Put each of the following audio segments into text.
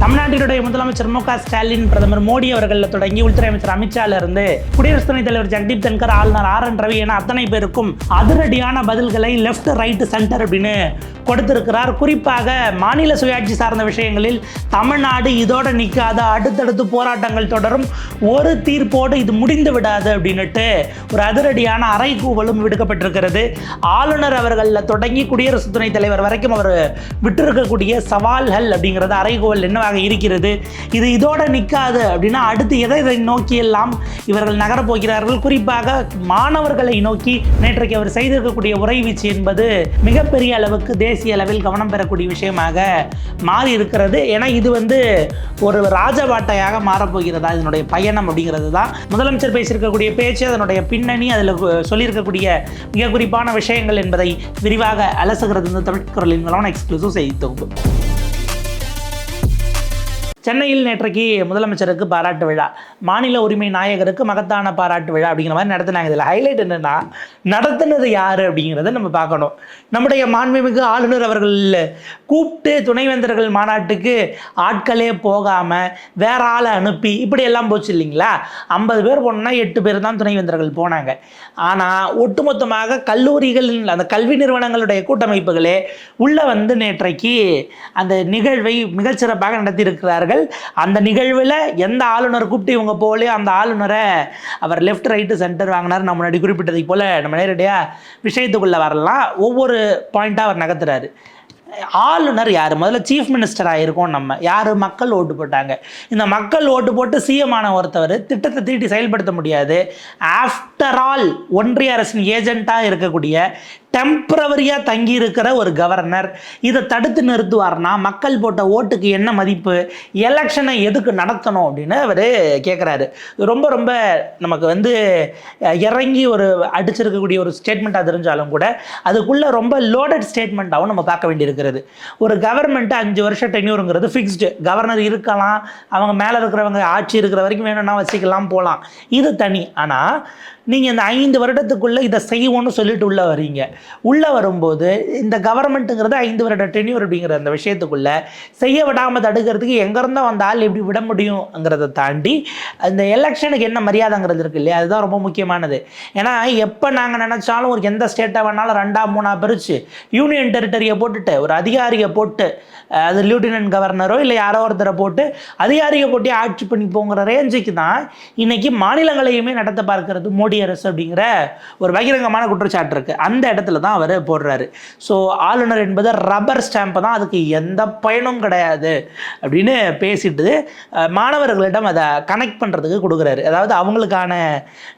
தமிழ்நாட்டினுடைய முதலமைச்சர் மு க ஸ்டாலின் பிரதமர் மோடி அவர்கள் தொடங்கி உள்துறை அமைச்சர் அமித்ஷால இருந்து குடியரசு துணைத் தலைவர் ஜெகதீப் தன்கர் ஆளுநர் ஆர் என் ரவி என அத்தனை பேருக்கும் அதிரடியான பதில்களை லெஃப்ட் ரைட் சென்டர் அப்படின்னு கொடுத்திருக்கிறார். குறிப்பாக மாநில சுயாட்சி சார்ந்த விஷயங்களில் தமிழ்நாடு இதோட நிற்காத அடுத்தடுத்து போராட்டங்கள் தொடரும் ஒரு தீர்ப்போடு இது முடிந்து விடாது அப்படின்னுட்டு ஒரு அதிரடியான அறைகூவலும் விடுக்கப்பட்டிருக்கிறது. ஆளுநர் அவர்களில் தொடங்கி குடியரசு துணைத் தலைவர் வரைக்கும் அவர் விட்டிருக்கக்கூடிய சவால்கள் அப்படிங்கிறது அறைகூவல் என்னவாக இருக்கிறது. இது இதோட நிற்காது அப்படின்னா அடுத்து எதை எதை நோக்கி எல்லாம் இவர்கள் நகரப்போகிறார்கள். குறிப்பாக மாணவர்களை நோக்கி நேற்றைக்கு அவர் செய்திருக்கக்கூடிய உறைவீச்சு என்பது மிகப்பெரிய அளவுக்கு தேசிய அளவில் கவனம் பெறக்கூடிய விஷயமாக மாறி இருக்கிறது. ஏன்னா இது வந்து ஒரு ராஜபாட்டையாக மாறப்போகிறதா? இதனுடைய பயணம் அப்படிங்கிறது தான். முதலமைச்சர் பேசியிருக்கக்கூடிய பேச்சு அதனுடைய பின்னணி அதில் சொல்லியிருக்கக்கூடிய மிக குறிப்பான விஷயங்கள் என்பதை விரிவாக அலசுகிறது இந்த தமிழ் குரலின் மூலமான எக்ஸ்க்ளூசிவ் செய்தி தொகுப்பு. சென்னையில் நேற்றைக்கு முதலமைச்சருக்கு பாராட்டு விழா. மாநில உரிமை நாயகருக்கு மகத்தான பாராட்டு விழா அப்படிங்கிற மாதிரி நடத்தினாங்க. இதில் ஹைலைட் என்னென்னா நடத்தினது யார் அப்படிங்கிறத நம்ம பார்க்கணும். நம்முடைய மாண்புமிகு ஆளுநர் அவர்கள் கூப்பிட்டு துணைவேந்தர்கள் மாநாட்டுக்கு ஆட்களே போகாமல் வேற ஆளை அனுப்பி இப்படி எல்லாம் போச்சு இல்லைங்களா? ஐம்பது பேர் போனோம்னா எட்டு பேர் தான் துணைவேந்தர்கள் போனாங்க. ஆனால் ஒட்டுமொத்தமாக கல்லூரிகள் அந்த கல்வி நிறுவனங்களுடைய கூட்டமைப்புகளே உள்ளே வந்து நேற்றைக்கு அந்த நிகழ்வை மிகச்சிறப்பாக நடத்தியிருக்கிறார்கள் அந்த நிகழ்வில் எந்த ஆளுநர் கூப்பிட்டு இவங்க போகலையோ அந்த ஆளுநரை அவர் லெஃப்ட் ரைட்டு சென்டர் வாங்கினார். நம்ம முன்னாடி குறிப்பிட்டதை போல் நம்ம நேரடியாக விஷயத்துக்குள்ளே வரலாம். ஒவ்வொரு பாயிண்ட்டாக அவர் நகர்த்துறாரு. ஆளுநர் யார்? முதல்ல சீஃப் மினிஸ்டராக இருக்கோம் நம்ம. யார்? மக்கள் ஓட்டு போட்டாங்க. இந்த மக்கள் ஓட்டு போட்டு சிஎம் ஆன ஒருத்தவர் திட்டத்தை தீட்டி செயல்படுத்த முடியாது. ஆஃப்டர் ஆல் ஒன்றிய அரசின் ஏஜெண்ட்டாக இருக்கக்கூடிய டெம்பரவரியாக தங்கி இருக்கிற ஒரு கவர்னர் இதை தடுத்து நிறுத்துவார்னா மக்கள் போட்ட ஓட்டுக்கு என்ன மதிப்பு எலெக்ஷனை எதுக்கு நடத்தணும் அப்படின்னு அவர் கேட்குறாரு ரொம்ப ரொம்ப நமக்கு வந்து இறங்கி ஒரு அடிச்சிருக்கக்கூடிய ஒரு ஸ்டேட்மெண்ட்டாக தெரிஞ்சாலும் கூட அதுக்குள்ளே ரொம்ப லோடட் ஸ்டேட்மெண்ட்டாகவும் நம்ம பார்க்க வேண்டியிருக்கிறது. ஒரு கவர்மெண்ட்டு அஞ்சு வருஷம் டென்யூருங்கிறது ஃபிக்ஸ்டு கவர்னர் இருக்கலாம் அவங்க மேலே இருக்கிறவங்க ஆட்சி இருக்கிற வரைக்கும் வேணும்னா வச்சுக்கலாம் போகலாம். இது தனி. ஆனால் நீங்கள் இந்த ஐந்து வருடத்துக்குள்ளே இதை செய்வோன்னு சொல்லிட்டு உள்ளே வரீங்க. உள்ளே வரும்போது இந்த கவர்மெண்ட்டுங்கிறது ஐந்து வருட டென்யூர் அப்படிங்கிற அந்த விஷயத்துக்குள்ளே செய்ய விடாமல் தடுக்கிறதுக்கு எங்கேருந்தோ வந்த ஆள் எப்படி விட முடியுங்கிறத தாண்டி அந்த எலெக்ஷனுக்கு என்ன மரியாதைங்கிறது இருக்குது இல்லையா? அதுதான் ரொம்ப முக்கியமானது. ஏன்னா எப்போ நாங்கள் நினச்சாலும் ஒரு எந்த ஸ்டேட்டை வேணாலும் ரெண்டா மூணா பிரித்து யூனியன் டெரிட்டரியை போட்டுட்டு ஒரு அதிகாரியை போட்டு அது லியூட்டினன்ட் கவர்னரோ இல்லை யாரோ ஒருத்தரை போட்டு அதிகாரியை போட்டி ஆட்சி பண்ணி போங்கிற ரேஞ்சுக்கு தான் இன்னைக்கு மாநிலங்களையுமே நடத்த பார்க்கிறது மோடி அரசு அப்படிங்கிற ஒரு பகிரங்கமான குற்றச்சாட்டு இருக்குது அந்த இடத்துல தான் அவர் போடுறாரு. ஸோ ஆளுநர் என்பது ரப்பர் ஸ்டாம்பை தான். அதுக்கு எந்த பயனும் கிடையாது அப்படின்னு பேசிட்டு மாணவர்களிடம் அதை கனெக்ட் பண்ணுறதுக்கு கொடுக்குறாரு. அதாவது அவங்களுக்கான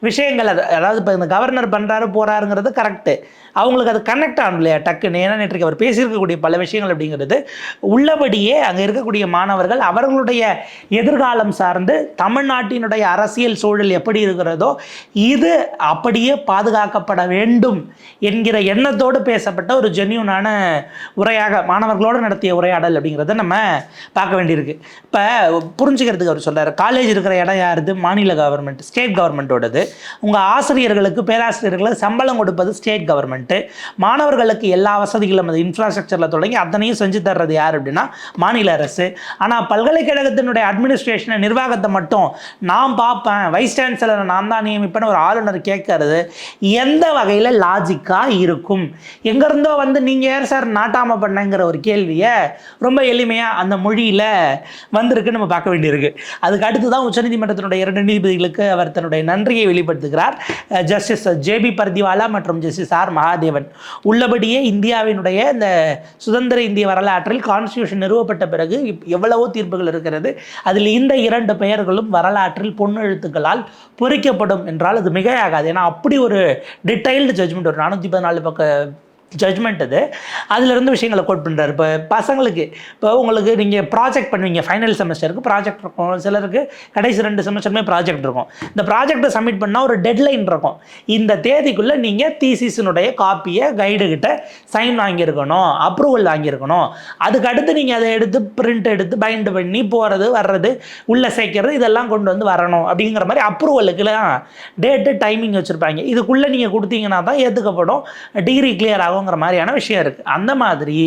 விஷயங்கள் அது- அதாவது இப்போ இந்த கவர்னர் பண்ணுறாரு போகிறாருங்கிறது கரெக்டு அவங்களுக்கு அது கனெக்ட் ஆகும் இல்லையா? டக்குன்னு. ஏன்னா நேற்றைக்கு அவர் பேசியிருக்கக்கூடிய பல விஷயங்கள் அப்படிங்கிறது உள்ளபடியே அங்கே இருக்கக்கூடிய மாணவர்கள் அவர்களுடைய எதிர்காலம் சார்ந்து தமிழ்நாட்டினுடைய அரசியல் சூழல் எப்படி இருக்கிறதோ இது அப்படியே பாதுகாக்கப்பட வேண்டும் என்கிற எண்ணத்தோடு பேசப்பட்ட ஒரு ஜென்யூனான உரையாக மாணவர்களோடு நடத்திய உரையாடல் அப்படிங்கிறத நம்ம பார்க்க வேண்டியிருக்கு. இப்போ புரிஞ்சுக்கிறதுக்கு அவர் சொல்கிறார் காலேஜ் இருக்கிற இடம் யாருது? மாநில கவர்மெண்ட் ஸ்டேட் கவர்மெண்ட்டோடது உங்கள் ஆசிரியர்களுக்கு பேராசிரியர்களுக்கு சம்பளம் கொடுப்பது ஸ்டேட் கவர்மெண்ட்டு மாணவர்களுக்கு எல்லா வசதிகளும் அது இன்ஃப்ராஸ்ட்ரக்சரில் தொடங்கி அத்தனையும் செஞ்சு தர்றது யார் அப்படின்னா மாநில அரசு. ஆனால் பல்கலைக்கழகத்தினுடைய அட்மினிஸ்ட்ரேஷனை நிர்வாகத்தை மட்டும் நான் பார்ப்பேன். வைஸ் சான்சலரை நான் தான் நியமிப்பேன்னு ஒரு ஆளுநர் கேட்கறது எந்த வகையில் லாஜிக்காக இருக்கும் இருக்கும். எங்கேருந்தோ வந்து நீங்கள் யார் சார்? நாட்டாம பண்ணங்கிற ஒரு கேள்வியை ரொம்ப எளிமையாக அந்த மொழியில் வந்திருக்கு நம்ம பார்க்க வேண்டியிருக்கு. அதுக்கு அடுத்து தான் உச்சநீதிமன்றத்தினுடைய இரண்டு நீதிபதிகளுக்கு அவர் தன்னுடைய நன்றியை வெளிப்படுத்துகிறார். ஜஸ்டிஸ் ஜேபி பர்திவாலா மற்றும் ஜஸ்டிஸ் ஆர் மகாதேவன். உள்ளபடியே இந்தியாவினுடைய இந்த சுதந்திர இந்திய வரலாற்றில் கான்ஸ்டியூஷன் நிறுவப்பட்ட பிறகு எவ்வளவோ தீர்ப்புகள் இருக்கிறது. அதில் இந்த இரண்டு பெயர்களும் வரலாற்றில் பொன்னெழுத்துக்களால் பொறிக்கப்படும் என்றால் அது மிகையாகாது. ஏன்னா அப்படி ஒரு டீடைல்டு ஜட்ஜ்மெண்ட் ஒரு நானூற்றி பதினாலு பக்க ஜட்மெண்ட் அது. அதிலிருந்து விஷயங்களை கோட் பண்ணுறாரு இப்போ பசங்களுக்கு இப்போ உங்களுக்கு நீங்கள் ப்ராஜெக்ட் பண்ணுவீங்க ஃபைனல் செமஸ்டருக்கு ப்ராஜெக்ட் இருக்கும். சிலருக்கு கடைசி ரெண்டு செமஸ்டருமே ப்ராஜெக்ட் இருக்கும். இந்த ப்ராஜெக்ட்டை சப்மிட் பண்ணால் ஒரு டெட்லைன் இருக்கும். இந்த தேதிக்குள்ளே நீங்கள் தீசிஸினுடைய காப்பியை கைடுகிட்ட சைன் வாங்கியிருக்கணும் அப்ரூவல் வாங்கியிருக்கணும். அதுக்கு அடுத்து நீங்கள் அதை எடுத்து பிரிண்ட் எடுத்து பைண்ட் பண்ணி போகிறது வர்றது உள்ளே சேர்க்கறது இதெல்லாம் கொண்டு வந்து வரணும். அப்படிங்கிற மாதிரி அப்ரூவலுக்குலாம் டேட்டு டைமிங் வச்சுருப்பாங்க. இதுக்குள்ளே நீங்கள் கொடுத்தீங்கன்னா தான் ஏற்றுக்கப்படும் டிகிரி கிளியர் ஆகும். பார்ப்போங்கிற மாதிரியான விஷயம் இருக்குது அந்த மாதிரி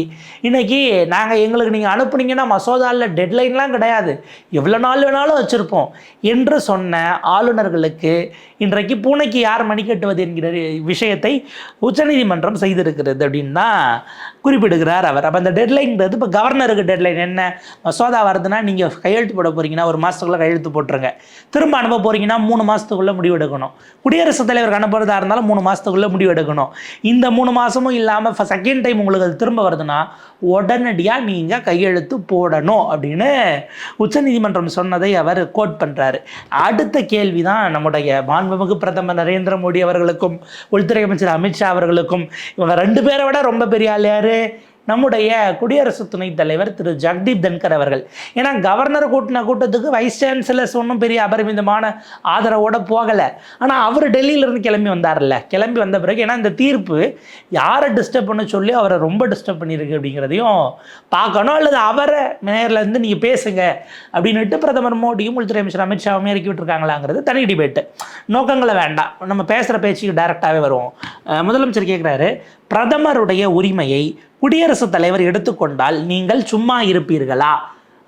இன்னைக்கு நாங்கள் எங்களுக்கு நீங்கள் அனுப்புனீங்கன்னா மசோதாவில் டெட்லைன்லாம் கிடையாது. எவ்வளோ நாள் வேணாலும் வச்சுருப்போம். என்று சொன்ன ஆளுநர்களுக்கு இன்றைக்கு பூனைக்கு யார் மணி கட்டுவது என்கிற விஷயத்தை உச்சநீதிமன்றம் செய்திருக்கிறது அப்படின்னு தான் குறிப்பிடுகிறார் அவர். அப்போ அந்த டெட்லைன்றது இப்போ கவர்னருக்கு டெட்லைன் என்ன? மசோதா வருதுன்னா நீங்கள் கையெழுத்து போட போகிறீங்கன்னா ஒரு மாதத்துக்குள்ளே கையெழுத்து போட்டுருங்க. திரும்ப அனுப்ப போகிறீங்கன்னா மூணு மாதத்துக்குள்ளே முடிவெடுக்கணும். குடியரசுத் தலைவருக்கு அனுப்புறதா இருந்தாலும் மூணு மாதத்துக்குள்ளே முடிவெடுக்கணும். இந்த மூணு மாதமும் இல்லாமல் செகண்ட் டைம் உங்களுக்கு அது திரும்ப வருதுன்னா உடனடியாக நீங்கள் கையெழுத்து போடணும் அப்படின்னு உச்சநீதிமன்றம் சொன்னதை அவர் கோட் பண்ணுறாரு அடுத்த கேள்வி தான் நம்முடைய மாண்புமிகு பிரதமர் நரேந்திர மோடி அவர்களுக்கும் உள்துறை அமைச்சர் அமித்ஷா அவர்களுக்கும் இவங்க ரெண்டு பேரை விட ரொம்ப பெரிய ஆள் யாரு? நம்முடைய குடியரசு துணைத் தலைவர் திரு ஜக்தீப் தன்கர் அவர்கள். ஏன்னா கவர்னர் கூட்டின கூட்டத்துக்கு வைஸ் சான்சலர்ஸ் ஒன்றும் பெரிய அபரிமிதமான ஆதரவோட போகலை. ஆனால் அவர் டெல்லியிலேருந்து கிளம்பி வந்தார்ல கிளம்பி வந்த பிறகு ஏன்னா இந்த தீர்ப்பு யாரை டிஸ்டர்ப் பண்ண சொல்லி அவரை ரொம்ப டிஸ்டர்ப் பண்ணியிருக்கு அப்படிங்கிறதையும் பார்க்கணும். அல்லது அவரை நேரில் இருந்து நீங்கள் பேசுங்க அப்படின்னுட்டு பிரதமர் மோடியும் உள்துறை அமைச்சர் அமித்ஷாவும் இறக்கி விட்டுருக்காங்களாங்கிறது தனி டிபேட்டு நோக்கங்களை வேண்டாம். நம்ம பேசுகிற பேச்சுக்கு டைரெக்டாகவே வருவோம். முதலமைச்சர் கேட்குறாரு பிரதமருடைய உரிமையை குடியரசுத் தலைவர் எடுத்துக்கொண்டால் நீங்கள் சும்மா இருப்பீர்களா?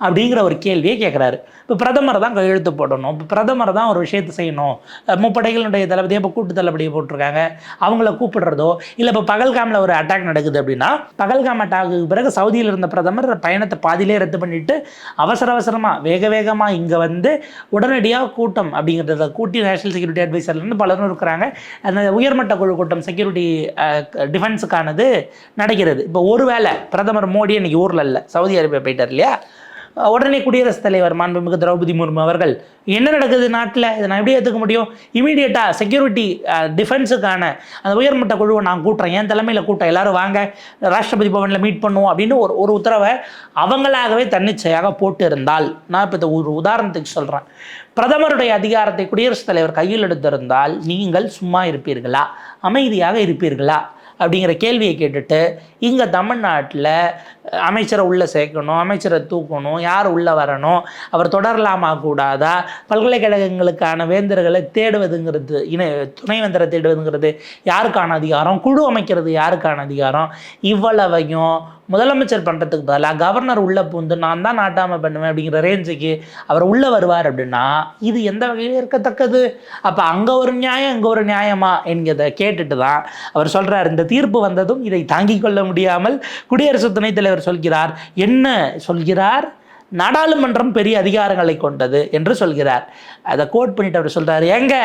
அப்படிங்கிற ஒரு கேள்வியை கேட்குறாரு இப்போ பிரதமர் தான் கையெழுத்து போடணும். இப்போ பிரதமர் தான் ஒரு விஷயத்தை செய்யணும். முப்படைகளுடைய தளபதியை இப்போ கூட்டு தளபதியை போட்டிருக்காங்க. அவங்கள கூப்பிடுறதோ இல்லை இப்போ பகல்காமில் ஒரு அட்டாக் நடக்குது அப்படின்னா பகல்காம் அட்டாக்கு பிறகு சவுதியில் இருந்த பிரதமர் பயணத்தை பாதியிலே ரத்து பண்ணிட்டு அவசர அவசரமாக வேக வேகமாக இங்கே வந்து உடனடியாக கூட்டம் அப்படிங்கிறத கூட்டி நேஷனல் செக்யூரிட்டி அட்வைசர்லேருந்து பலரும் இருக்கிறாங்க. அந்த உயர்மட்ட குழு கூட்டம் செக்யூரிட்டி டிஃபென்ஸுக்கானது நடக்கிறது. இப்போ ஒருவேளை பிரதமர் மோடி இன்னைக்கு ஊரில் இல்லை. சவுதி அரேபியா போயிட்டார் இல்லையா? உடனே குடியரசுத் தலைவர் மாண்புமிகு திரௌபதி முர்மு அவர்கள் என்ன நடக்குது நாட்டில்? இதை நான் எப்படி ஏற்றுக்க முடியும்? இமீடியட்டாக செக்யூரிட்டி டிஃபென்ஸுக்கான அந்த உயர்மட்ட குழுவை நான் கூட்டுறேன். என் தலைமையில் கூட்டம் எல்லாரும் வாங்க ராஷ்டிரபதி பவனில் மீட் பண்ணுவோம் அப்படின்னு ஒரு ஒரு உத்தரவை அவங்களாகவே தன்னிச்சையாக போட்டு இருந்தால் நான் இப்போ இந்த ஒரு உதாரணத்துக்கு சொல்கிறேன் பிரதமருடைய அதிகாரத்தை குடியரசுத் தலைவர் கையில் எடுத்திருந்தால் நீங்கள் சும்மா இருப்பீர்களா? அமைதியாக இருப்பீர்களா? அப்படிங்கிற கேள்வியை கேட்டுட்டு இங்கே தமிழ்நாட்டில் அமைச்சரை உள்ளே சேர்க்கணும் அமைச்சரை தூக்கணும் யார் உள்ளே வரணும் அவர் தொடரலாமா கூடாதா பல்கலைக்கழகங்களுக்கான வேந்தர்களை தேடுவதுங்கிறது இணை துணைவேந்தரை தேடுவதுங்கிறது யாருக்கான அதிகாரம்? குழு அமைக்கிறது யாருக்கான அதிகாரம்? இவ்வளவையும் முதலமைச்சர் பண்ணுறதுக்கு பதிலாக கவர்னர் உள்ளே பூந்து நான் தான் நாட்டாமல் பண்ணுவேன் அப்படிங்கிற ரேஞ்சுக்கு அவர் உள்ளே வருவார் அப்படின்னா இது எந்த வகையில் இருக்கத்தக்கது? அப்போ அங்கே ஒரு நியாயம் இங்கே ஒரு நியாயமா என்கிறத கேட்டுட்டு தான் அவர் சொல்கிறார் இந்த தீர்ப்பு வந்ததும் இதை தாங்கிக் கொள்ள முடியாமல் குடியரசு துணைத் தலைவர் சொல்கிறார். என்ன சொல்கிறார்? நாடாளுமன்றம் பெரிய அதிகாரங்களை கொண்டது என்று சொல்கிறார். அதை கோட் பண்ணிட்டு அவர் சொல்கிறார் ஏங்க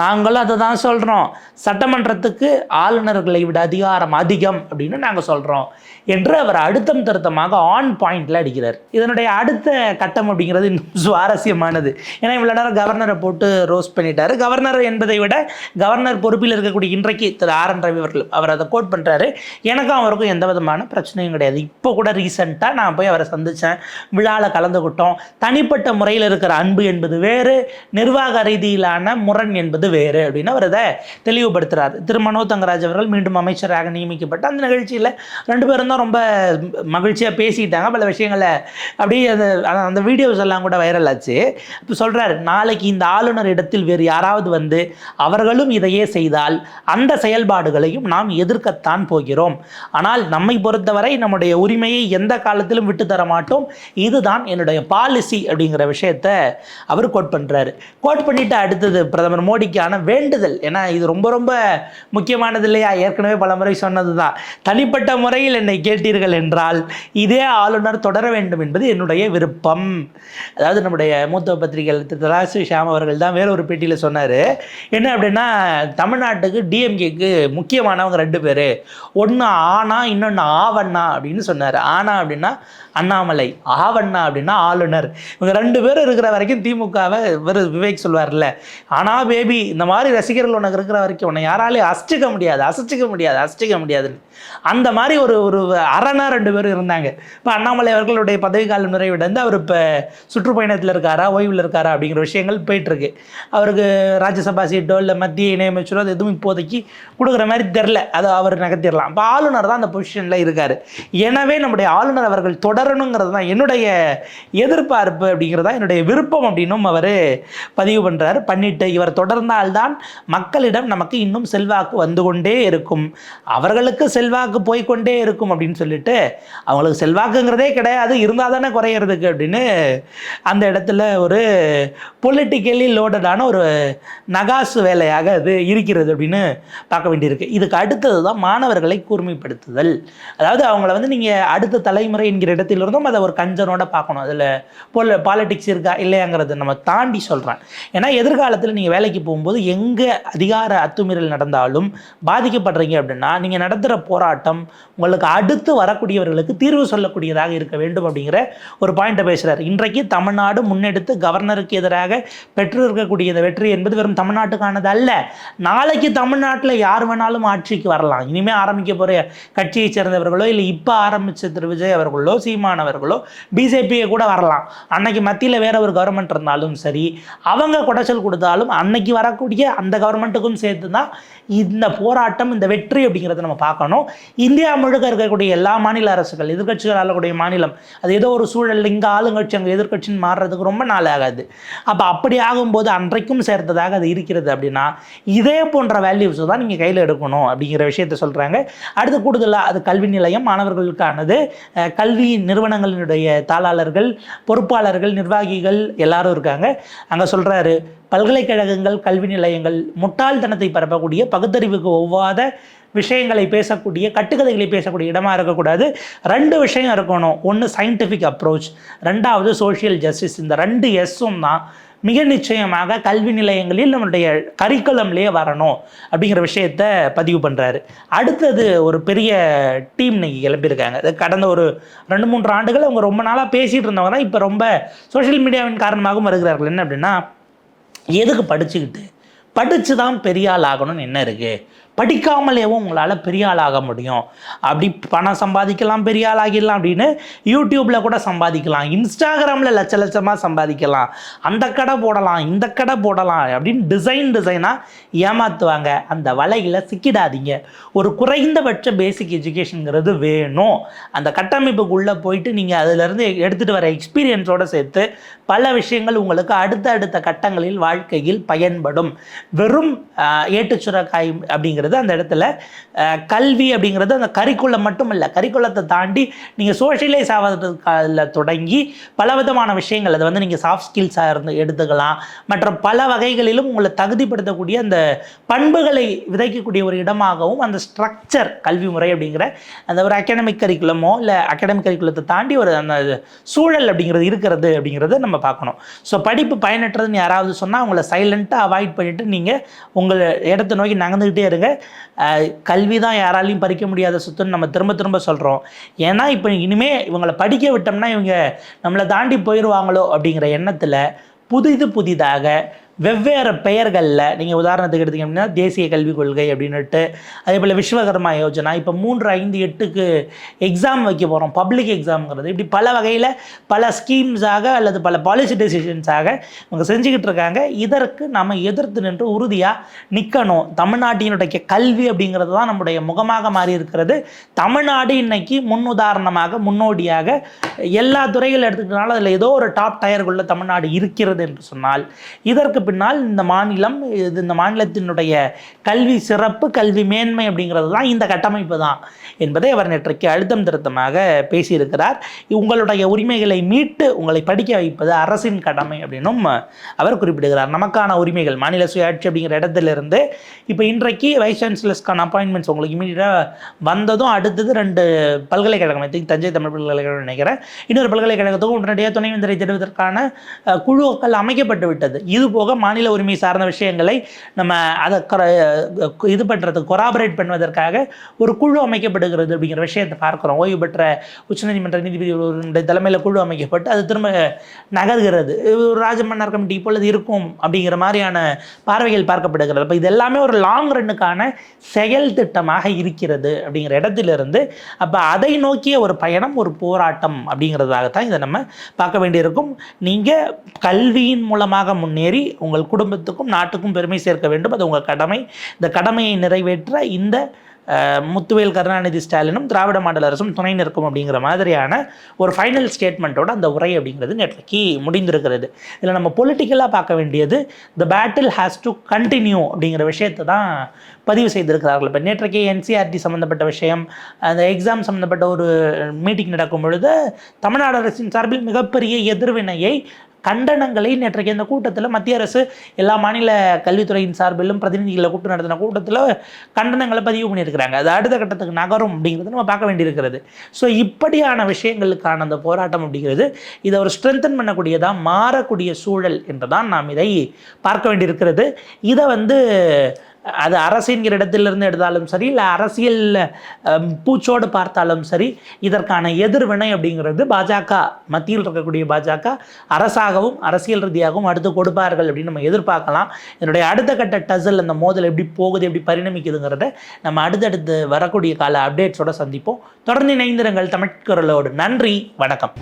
நாங்களும் அதை தான் சொல்கிறோம் சட்டமன்றத்துக்கு ஆளுநர்களை விட அதிகாரம் அதிகம் அப்படின்னு நாங்கள் சொல்கிறோம் என்று அவர் அழுத்தம் திருத்தமாக ஆன் பாயிண்டில் அடிக்கிறார். இதனுடைய அடுத்த கட்டம் அப்படிங்கிறது இன்னும் சுவாரஸ்யமானது. ஏன்னா இவ்வளோ நேரம் கவர்னரை போட்டு ரோஸ் பண்ணிட்டாரு. கவர்னர் என்பதை விட கவர்னர் பொறுப்பில் இருக்கக்கூடிய இன்றைக்கு திரு ஆர் என் ரவி அவர்கள் அவர் அதை கோட் பண்ணுறாரு எனக்கும் அவருக்கும் எந்த விதமான பிரச்சனையும் கிடையாது. இப்போ கூட ரீசெண்டாக நான் போய் அவரை சந்தித்தேன் விழா விழாவில் கலந்துக்கிட்டோம் தனிப்பட்ட முறையில் இருக்கிற அன்பு என்பது வேறு நிர்வாக ரீதியிலான முரண் என்பது வேறு அப்படின்னு அவர் இதை தெளிவுபடுத்துகிறார் திரு. மனோ தங்கராஜ் அவர்கள் மீண்டும் அமைச்சராக நியமிக்கப்பட்டு அந்த நிகழ்ச்சியில் ரெண்டு பேரும் தான் ரொம்ப மகிழ்ச்சியாக பேசிக்கிட்டாங்க. பல விஷயங்களை அப்படியே அந்த அந்த- வீடியோஸ் எல்லாம் கூட வைரல் ஆச்சு. இப்போ சொல்கிறார் நாளைக்கு இந்த ஆளுநர் இடத்தில் வேறு யாராவது வந்து அவர்களும் இதையே செய்தால் அந்த செயல்பாடுகளையும் நாம் எதிர்க்கத்தான் போகிறோம். ஆனால் நம்மை பொறுத்தவரை நம்முடைய உரிமையை எந்த காலத்திலும் விட்டு தர மாட்டோம் இதுதான் என்னுடைய பாலிசி அப்படிங்கிற விஷயத்த அவர் கோட் பண்ணுறாரு கோட் பண்ணிட்டு அடுத்தது பிரதமர் மோடிக்கான வேண்டுதல். ஏன்னா இது ரொம்ப ரொம்ப முக்கியமானது இல்லையா? ஏற்கனவே பல முறை சொன்னது தான் தனிப்பட்ட முறையில் என்னை கேட்டீர்கள் என்றால் இதே ஆளுநர் தொடர வேண்டும் என்பது என்னுடைய விருப்பம். அதாவது நம்முடைய மூத்த பத்திரிகையில் திரு தலாசி ஷியாம் அவர்கள் தான் வேற ஒரு பேட்டியில் சொன்னார். என்ன அப்படின்னா தமிழ்நாட்டுக்கு டிஎம்கேக்கு முக்கியமானவங்க ரெண்டு பேர். ஒன்று ஆனா இன்னொன்று ஆவண்ணா அப்படின்னு சொன்னார். ஆனா அப்படின்னா அண்ணாமலை. ஆவண்ணா அப்படின்னா ஆளுநர். இவங்க ரெண்டு பேரும் இருக்கிற வரைக்கும் திமுகவை இவர் விவேக் சொல்வார்ல. ஆனா பேபி இந்த மாதிரி ரசிகர்கள் உனக்கு இருக்கிற வரைக்கும் உன்னை யாராலையும் அசிச்சிக்க முடியாது அசைச்சிக்க முடியாது அசைச்சிக்க முடியாதுன்னு அந்த மாதிரி ஒரு ஒரு அரணா ரெண்டு பேரும் இருந்தாங்க. இப்போ அண்ணாமலை அவர்களுடைய பதவி காலம் அவர் இப்போ சுற்றுப்பயணத்தில் இருக்காரா ஓய்வில் இருக்காரா அப்படிங்கிற விஷயங்கள் போயிட்டுருக்கு. அவருக்கு ராஜ்யசபா சீட்டோ இல்லை மத்திய இணையமைச்சரோ அது எதுவும் இப்போதைக்கு கொடுக்குற மாதிரி தெரில அதை அவர் நகர்த்திடலாம். இப்போ ஆளுநர் தான் அந்த பொசிஷனில் இருக்கார். எனவே நம்முடைய ஆளுநர் அவர்கள் தொடரணுங்கிறது தான் என்னுடைய எதிர்பார்ப்பு அப்படிங்கிறதா என்னுடைய விருப்பம் அப்படின்னும் அவர் பதிவு பண்ணுறாரு பண்ணிட்டு இவர் தொடர்ந்தால்தான் மக்களிடம் நமக்கு இன்னும் செல்வாக்கு வந்து கொண்டே இருக்கும். அவர்களுக்கு செல்வாக்கு போய்க்கொண்டே இருக்கும் அப்படின்னு சொல்லிட்டு அவங்களுக்கு செல்வாக்குங்கிறதே கிடையாது. இருந்தால் தானே குறையிறதுக்கு அப்படின்னு அந்த இடத்துல ஒரு பொலிட்டிக்கலி லோடடான ஒரு நகாசு வேலையாக அது இருக்கிறது அப்படின்னு பார்க்க வேண்டியிருக்கு. இதுக்கு அடுத்தது தான் மாணவர்களை கூர்மைப்படுத்துதல். அதாவது அவங்கள வந்து நீங்கள் அடுத்த தலைமுறை என்கிற இடத்திலிருந்தும் அதை ஒரு கஞ்சனோட பார்க்கணும் அதில் போல பாலிட்டிக்ஸ் இருக்கா இல்லையாங்கிறத நம்ம தாண்டி சொல்கிறேன். ஏன்னா எதிர்காலத்தில் நீங்கள் வேலைக்கு போகும்போது எங்கே அதிகார அத்துமீறல் நடந்தாலும் பாதிக்கப்படுறீங்க அப்படின்னா நீங்கள் நடத்துகிற போராட்டம் உங்களுக்கு அடுத்து வரக்கூடியவர்களுக்கு தீர்வு சொல்லக்கூடியதாக இருக்க வேண்டும் அப்படிங்கிற ஒரு பாயிண்ட்டை பேசுகிறார் இன்றைக்கு தமிழ்நாடு முன்னெடுத்து கவர்னருக்கு எதிராக பெற்று இருக்கக்கூடிய இந்த வெற்றி என்பது வெறும் தமிழ்நாட்டுக்கானது அல்ல. நாளைக்கு தமிழ்நாட்டில் யார் வேணாலும் ஆட்சிக்கு வரலாம். இனிமேல் ஆரம்பிக்க போகிற கட்சியை சேர்ந்தவர்களோ இல்லை இப்போ ஆரம்பித்த திரு விஜய் அவர்களோ சீமானவர்களோ பிஜேபி பிஜேபியை கூட வரலாம். அன்னைக்கு மத்தியில் வேற ஒரு கவர்மெண்ட் இருந்தாலும் சரி அவங்க குடைச்சல் கொடுத்தாலும் அன்னைக்கு வரக்கூடிய அந்த கவர்மெண்ட்டுக்கும் சேர்த்து தான் இந்த போராட்டம் இந்த வெற்றி அப்படிங்கிறத நம்ம பார்க்கணும். இந்தியா முழுக்க இருக்கக்கூடிய எல்லா மாநில அரசுகள் எதிர்கட்சிகள் ஆளக்கூடிய மாநிலம் அது ஏதோ ஒரு சூழல் இங்கே ஆளுங்கட்சி அங்கே எதிர்கட்சின்னு மாறுறதுக்கு ரொம்ப நாள் ஆகாது. அப்போ அப்படி ஆகும்போது அன்றைக்கும் சேர்த்ததாக அது இருக்கிறது அப்படின்னா இதே போன்ற வேல்யூஸ் தான் நீங்கள் கையில் எடுக்கணும் அப்படிங்கிற விஷயத்த சொல்கிறாங்க அடுத்து கூடுதலாக அது கல்வி நிலையம் மாணவர்களுக்கானது. கல்வி நிறுவனங்களினுடைய தாளாளர்கள் பொறுப்பாளர்கள் நிர்வாகிகள் எல்லாரும் இருக்காங்க. அங்கே சொல்கிறாரு பல்கலைக்கழகங்கள் கல்வி நிலையங்கள் முட்டாள்தனத்தை பரப்பக்கூடிய பகுத்தறிவுக்கு ஒவ்வாத விஷயங்களை பேசக்கூடிய கட்டுக்கதைகளை பேசக்கூடிய இடமா இருக்கக்கூடாது. ரெண்டு விஷயம் இருக்கணும். ஒன்று சயின்டிஃபிக் அப்ரோச் ரெண்டாவது சோஷியல் ஜஸ்டிஸ் இந்த ரெண்டு எஸ்ஸும் தான் மிக நிச்சயமாக கல்வி நிலையங்களில் நம்மளுடைய கரிக்குலம்லேயே வரணும் அப்படிங்கிற விஷயத்த பதிவு பண்ணுறாரு அடுத்தது ஒரு பெரிய டீம் இன்னைக்கு கிளம்பியிருக்காங்க. அது கடந்த ஒரு ரெண்டு மூன்று ஆண்டுகள் அவங்க ரொம்ப நாளாக பேசிகிட்டு இருந்தவங்க தான் இப்போ ரொம்ப சோஷியல் மீடியாவின் காரணமாகவும் வருகிறார்கள். என்ன அப்படின்னா எதுக்கு படிச்சுக்கிட்டு? படித்து தான் பெரிய ஆள் ஆகணும்னு என்ன இருக்குது படிக்காமலேவும் உங்களால் பெரிய ஆளாக முடியும். அப்படி பணம் சம்பாதிக்கலாம் பெரிய ஆளாகிடலாம் அப்படின்னு யூடியூப்பில் கூட சம்பாதிக்கலாம். இன்ஸ்டாகிராமில் லட்ச லட்சமாக சம்பாதிக்கலாம். அந்த கடை போடலாம் இந்த கடை போடலாம் அப்படின்னு டிசைன் டிசைனாக ஏமாற்றுவாங்க அந்த வலையில் சிக்கிடாதீங்க. ஒரு குறைந்தபட்ச பேசிக் எஜுகேஷனுங்கிறது வேணும். அந்த கட்டமைப்புக்குள்ளே போயிட்டு நீங்கள் அதிலிருந்து எடுத்துகிட்டு வர எக்ஸ்பீரியன்ஸோடு சேர்த்து பல விஷயங்கள் உங்களுக்கு அடுத்த அடுத்த கட்டங்களில் வாழ்க்கையில் பயன்படும். வெறும் ஏட்டுச்சுரக்காய் அப்படிங்கிறது அப்படிங்கிறது அந்த இடத்துல கல்வி அப்படிங்கிறது அந்த கரிக்குலம் மட்டும் இல்லை கரிக்குலத்தை தாண்டி நீங்கள் சோஷியலைஸ் ஆவதில் தொடங்கி பல விதமான விஷயங்கள் அதை வந்து நீங்கள் சாஃப்ட் ஸ்கில்ஸாக இருந்து எடுத்துக்கலாம். மற்ற பல வகைகளிலும் உங்களை தகுதிப்படுத்தக்கூடிய அந்த பண்புகளை விதைக்கக்கூடிய ஒரு இடமாகவும் அந்த ஸ்ட்ரக்சர் கல்வி முறை அப்படிங்கிற அந்த ஒரு அகாடமிக் கரிக்குலமோ இல்லை அகாடமிக் கரிக்குலத்தை தாண்டி ஒரு அந்த சூழல் அப்படிங்கிறது இருக்கிறது அப்படிங்கிறத நம்ம பார்க்கணும். ஸோ படிப்பு பயனற்றதுன்னு யாராவது சொன்னால் அவங்கள சைலண்ட்டாக அவாய்ட் பண்ணிவிட்டு நீங்கள் உங்கள் இடத்த நோக்கி நகர்ந்துக்கிட்டே இருங்க. கல்வி தான் யாராலையும் பறிக்க முடியாத சொத்துன்னு நம்ம திரும்ப திரும்ப சொல்கிறோம் ஏன்னா இப்போ இனிமே இவங்களை படிக்க விட்டோம்னா இவங்க நம்மளை தாண்டி போயிடுவாங்களோ அப்படிங்கிற எண்ணத்தில் புதிது புதிதாக வெவ்வேறு பெயர்களில் நீங்கள் உதாரணத்துக்கு எடுத்தீங்க அப்படின்னா தேசிய கல்விக் கொள்கை அப்படின்னுட்டு அதே போல் விஸ்வகர்மா யோஜனா இப்போ மூன்று ஐந்து எட்டுக்கு எக்ஸாம் வைக்க போகிறோம் பப்ளிக் எக்ஸாம்ங்கிறது இப்படி பல வகையில் பல ஸ்கீம்ஸாக அல்லது பல பாலிசி டெசிஷன்ஸாக இவங்க செஞ்சுக்கிட்டு இருக்காங்க. இதற்கு நம்ம எதிர்த்து நின்று உறுதியாக நிற்கணும் தமிழ்நாட்டினுடைய கல்வி அப்படிங்கிறது தான் நம்முடைய முகமாக மாறி இருக்கிறது தமிழ்நாடு இன்னைக்கு முன்னுதாரணமாக முன்னோடியாக எல்லா துறைகள் எடுத்துக்கிட்டனாலும் அதில் ஏதோ ஒரு டாப் டயருக்குள்ளே தமிழ்நாடு இருக்கிறது என்று சொன்னால் இதற்கு பின்னால் இந்த மாநிலம் இது இந்த மாநிலத்தினுடைய கல்வி சிறப்பு கல்வி மேன்மை அப்படிங்கிறது தான் இந்த கட்டமைப்பு தான் என்பதை அவர் நேற்றைக்கு அழுத்தம் திருத்தமாக பேசியிருக்கிறார். உங்களுடைய உரிமைகளை மீட்டு உங்களை படிக்க வைப்பது அரசின் கடமை அப்படின்னும் அவர் குறிப்பிடுகிறார். நமக்கான உரிமைகள் மாநில சுயாட்சி அப்படிங்கிற இடத்திலிருந்து இப்போ இன்றைக்கு வைஸ் சான்சலர்ஸ்க்கான அப்பாயின்மெண்ட்ஸ் உங்களுக்கு இமீடியட்டாக வந்ததும் அடுத்தது ரெண்டு பல்கலைக்கழகம் தஞ்சை தமிழ் பல்கலைக்கழகம் நினைக்கிறேன். இன்னொரு பல்கலைக்கழகத்துக்கும் உடனடியாக துணைவேந்தரை தேர்வதற்கான குழுக்கள் அமைக்கப்பட்டு விட்டது. இது போக மாநில உரிமை சார்ந்த விஷயங்களை நம்ம அதை இது பண்ணுறதுக்கு கொராபரேட் பண்ணுவதற்காக ஒரு குழு அமைக்கப்படுகிறது அப்படிங்கிற விஷயத்தை பார்க்குறோம். ஓய்வு பெற்ற உச்சநீதிமன்ற நீதிபதி தலைமையில் குழு அமைக்கப்பட்டு அது திரும்ப நகர்கிறது. ஒரு ராஜமன்னார் கமிட்டி இப்பொழுது இருக்கும் அப்படிங்கிற மாதிரியான பார்வைகள் பார்க்கப்படுகிறது. அப்போ இது எல்லாமே ஒரு லாங் ரன்னுக்கான செயல் திட்டமாக இருக்கிறது அப்படிங்கிற இடத்திலிருந்து அப்போ அதை நோக்கிய ஒரு பயணம் ஒரு போராட்டம் அப்படிங்கிறதாகத்தான் இதை நம்ம பார்க்க வேண்டியிருக்கும். நீங்கள் கல்வியின் மூலமாக முன்னேறி உங்கள் குடும்பத்துக்கும் நாட்டுக்கும் பெருமை சேர்க்க வேண்டும். அது உங்கள் கடமை. இந்த கடமையை நிறைவேற்ற இந்த முத்துவேல் கருணாநிதி ஸ்டாலினும் திராவிட மாடல் அரசும் துணை நிற்கும் அப்படிங்கிற மாதிரியான ஒரு ஃபைனல் ஸ்டேட்மெண்ட்டோட அந்த உரை அப்படிங்கிறது நேற்றைக்கு முடிந்திருக்கிறது. இதில் நம்ம பொலிட்டிக்கலாக பார்க்க வேண்டியது the battle has to continue அப்படிங்கிற விஷயத்தை தான் பதிவு செய்திருக்கிறார்கள். இப்போ நேற்றைக்கு என்சிஆர்டி சம்மந்தப்பட்ட விஷயம் அந்த எக்ஸாம் சம்மந்தப்பட்ட ஒரு மீட்டிங் நடக்கும் பொழுது தமிழ்நாடு அரசின் சார்பில் மிகப்பெரிய எதிர்வினையை கண்டனங்களை நேற்றைக்கு இந்த கூட்டத்தில் மத்திய அரசு எல்லா மாநில கல்வித்துறையின் சார்பிலும் பிரதிநிதிகளை கூப்பிட்டு நடத்தின கூட்டத்தில் கண்டனங்களை பதிவு பண்ணியிருக்கிறாங்க. அது அடுத்த கட்டத்துக்கு நகரும் அப்படிங்கிறது நம்ம பார்க்க வேண்டியிருக்கிறது. ஸோ இப்படியான விஷயங்களுக்கான அந்த போராட்டம் அப்படிங்கிறது இதை ஒரு ஸ்ட்ரென்தன் பண்ணக்கூடியதாக மாறக்கூடிய சூழல் என்று தான் நாம் இதை பார்க்க வேண்டியிருக்கிறது. இதை வந்து அது அரசுங்கிற இடத்திலிருந்து எடுத்தாலும் சரி இல்லை அரசியல் பூச்சோடு பார்த்தாலும் சரி இதற்கான எதிர்வினை அப்படிங்கிறது பாஜக மத்தியில் இருக்கக்கூடிய பாஜக அரசாகவும் அரசியல் ரீதியாகவும் அடுத்து கொடுப்பார்கள் அப்படின்னு நம்ம எதிர்பார்க்கலாம். என்னுடைய அடுத்த கட்ட டசல் அந்த மோதல் எப்படி போகுது எப்படி பரிணமிக்குதுங்கிறத நம்ம அடுத்தடுத்து வரக்கூடிய கால அப்டேட்ஸோட சந்திப்போம். தொடர்ந்து இணைந்திருங்கள் தமிழ்குரலோடு நன்றி வணக்கம்.